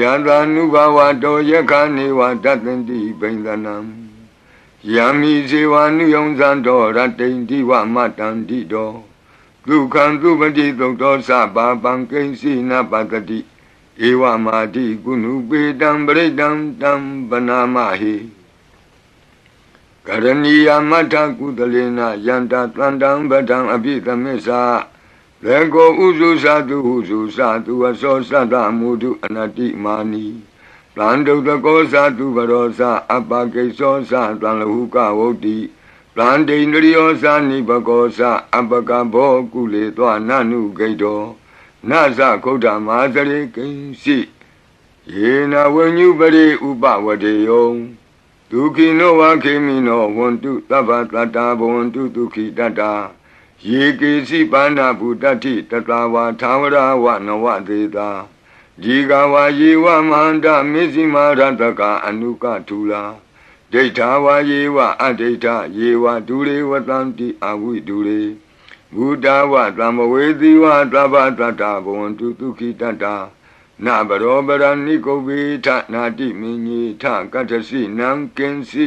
ယတာနုဘဝတောယခနေဝတတ္တန္တိဘိန္ဒနံယံမိဇေဝနုယုံဇံတော်ရတ္တိန်တိဝမတံတိတောဒုက္ခံသူပတိသုတ်တော်စပါပံကိဉ္စီနပတ္တိဧဝမာတိကုဏုပေတံပရိတံတံဗနာမဟိကရဏီယမထကုသလေနယန္တတန္တံဗဒံအပိသမစ္ဆာ လေကိုဥစုသတုဟုစုသတုအစောသတ္တမုဒုအနတိမာနီတန်တုတကောသတုဘရောသအပကိသောသတံလဟုကဝုတ်တိတန်တိန္ဒရိယောသနိဘကောသအပကဘောကုလေသောနနုဂိတောနသခုဒ္ဓမာသရေကိဉ္စီယေနဝဉ္ညုပရိဥပဝတေယောဒုခိနောဝခေမိနောဝန္တုသဗ္ဗတတ္တာဘဝန္တုဒုခိတတ္တာ ယေကေစီပါဏဗုတ္တိတတဝါသာဝရဝနဝသေတာဒီကဝါယေဝမန္တမေဇိမာရတကအနုကထူလာဒိဋ္ဌာဝါယေဝအဒိဋ္ဌယေဝဒူရေဝတံတိအဝိဒူရေဘုဒ္ဓဝသံဝေသီဝသဗ္ဗတတ္တဘဝန္တုဒုခိတတ္တာနဘရောပရဏိကုဗေထနာတိမင်းကြီးထကတ္ထစီနံကင်းစီ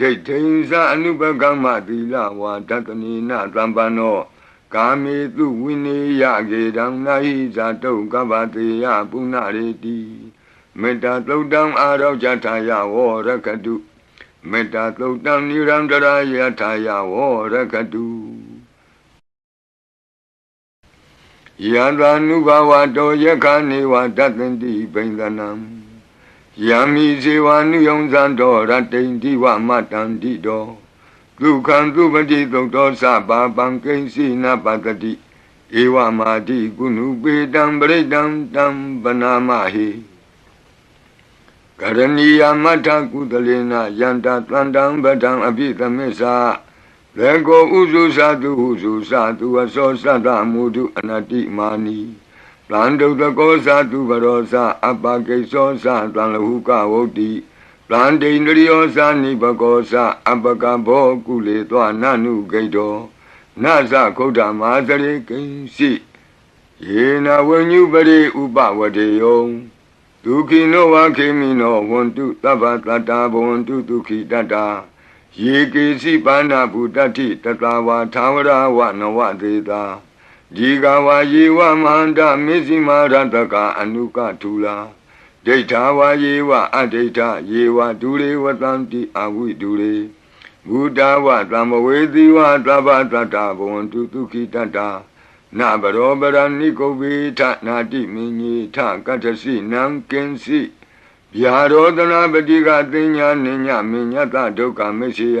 ဒိဋ္ဌိသအနုပကမ္မသီလဝါတတနိနသံပန္နောကာမေတုဝိနေယကေတံနာဟိဇာတုကဗ္ဗတေယပုဏ္ဏရေတိမေတ္တာသုတ်တံအာရောဇထာယဝရကတုမေတ္တာသုတ်တံနိရန္တရာယထာယဝရကတုယံသာနုဘဝတောယခနေဝတတ္တန္တိဘိန္ဒနံ ယံမိဇေဝနုယုံဇံတော်ရတ္တိန်တိဝမတံတိတောဒုက္ခံသူပတိသုတ်တော်စပါပံကိဉ္စီနပတတိဧဝမာတိကုဏုပေတံပရိတံတံဗနာမဟိကရဏီယမထကုသလေနယန္တတန္တံဗဒံအပိသမစ္ဆာလေကိုဥစုသတုဟုစုသတုအစောသတ္တမုဒုအနတိမာနီ တန်တုတကောသတုဘရောသအပကိသောသတံလဟုကဝုတ်တိတန်တိန္ဒရိယောသနိဘကောသအပကဘောကုလေသောနနုဂိတောနသခုဒ္ဓမာသရေကိဉ္စီယေနဝဉ္ညုပရိဥပဝတေယောဒုခိနောဝခေမိနောဝန္တုသဗ္ဗတတ္တာဘဝန္တုဒုခိတတ္တာယေကေစီပါဏဗုတ္တိတတဝါသာဝရဝနဝသေတာ ဒီကဝါယေဝမန္တမေဇိမာရတကအနုကထူလာဒိဋ္ဌာဝါယေဝအဒိဋ္ဌယေဝဒူရေဝတံတိအဝိဒူရေဘုဒ္ဓဝသံဝေသီဝသဗ္ဗတတ္တဘဝန္တုဒုခိတတ္တာနဘရောပရဏိကုဗေထနာတိမင်းကြီးထကတ္ထစီနံကင်းစီဗျာရောဒနာပတိကသင်ညာနိညာမညတဒုက္ခမရှိယ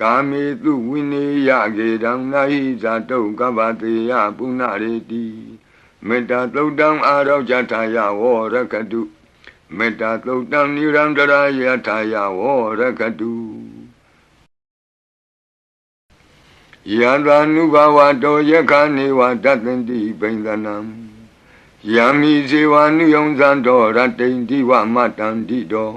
ကာမေတုဝိနေယကေတံနာဟိဇာတုကပ္ပတေယပုဏ္ဏရေတိမေတ္တာသုတ်တံအာရောဇထာယဝရကတုမေတ္တာသုတ်တံနိရန္တရာယထာယဝရကတုယန္တာနုဘဝတောယခာနေဝတတ္တန္တိဘိန္ဒနံယံမိဇေဝနုယုံဇံတော်ရတိန်တိဝမတန္တိတော်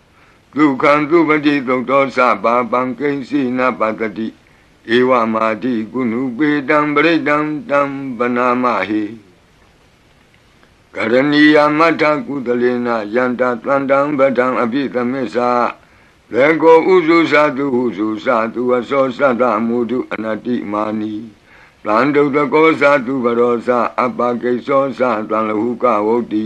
ဒုက္ခံသူပတိသုတ်တော်စပါပံကိဉ္စီနပတတိဧဝမာတိကုဏုပေတံပရိတံတံပနာမဟိကရဏီယမထကုသလေနယန္တတန္တံပဒံအပိသမစ္စာလေကိုဥစုသတုဟုစုသတုအစောသတ္တမုဒုအနတိမာနီတန်တုတကောသတုဘရောသအပကိသောသတံလဟုကဝုတ်တိ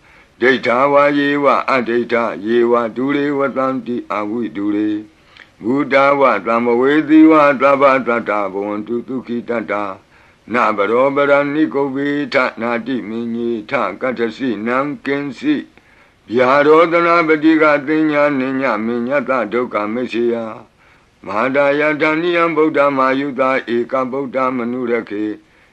ဒိဋ္ဌာဝါယေဝအဒိဋ္ဌယေဝဒူရေဝတံတိအဝိဒူရေဘုဒ္ဓဝသံမဝေတိဝသဗ္ဗတတ္တဘဝန္တုဒုခိတတ္တာနဘရောပရဏိကုဗေထနာတိမင်းကြီးထကတ္တစီနံကင်စီဗျာရောဒနာပတိကသင်ညာနိညာမညတဒုက္ခမရှိယမဟာဒယတဏိယံဗုဒ္ဓမာယုတာဧကဗုဒ္ဓမနုရခေ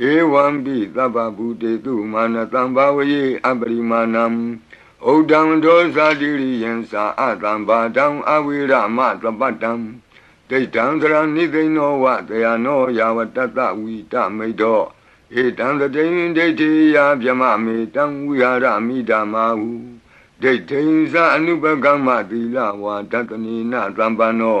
ဧဝံပိသဗ္ဗဗုတေတုမာနတံဘာဝယေအပရိမာဏံဩဒံဒောဇာတိရိယံသာအတံဘာတံအဝိရမသပတံဒိဋ္ဌံသရဏိသိနောဝတယနောယာဝတတဝိတမိတောဧတံတတိဒိဋ္ဌိယဗျမမေတံဝိဟာရမိဓမ္မာဟုဒိဋ္ဌိသအနုပကမ္မသီလဝါတတနိနသံပန္နော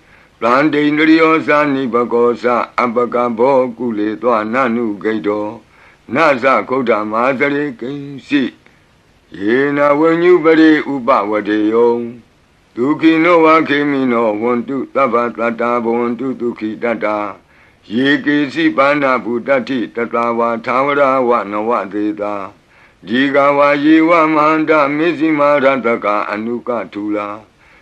တန္တိန္ဒရိယောသနိဘကောသအပကဘောကုလေသောနနုဂိတောနသခုဒ္ဓမာသရေကိဉ္စီယေနဝဉ္ညုပရိဥပဝတေယောဒုခိနောဝခေမိနောဝန္တုသဗ္ဗတတ္တာဘဝန္တုဒုခိတတ္တာယေကေစီပါဏဗုတ္တိတတဝါသာဝရဝနဝသေတာဒီကဝါယေဝမန္တမေဇိမာရတကအနုကထူလာ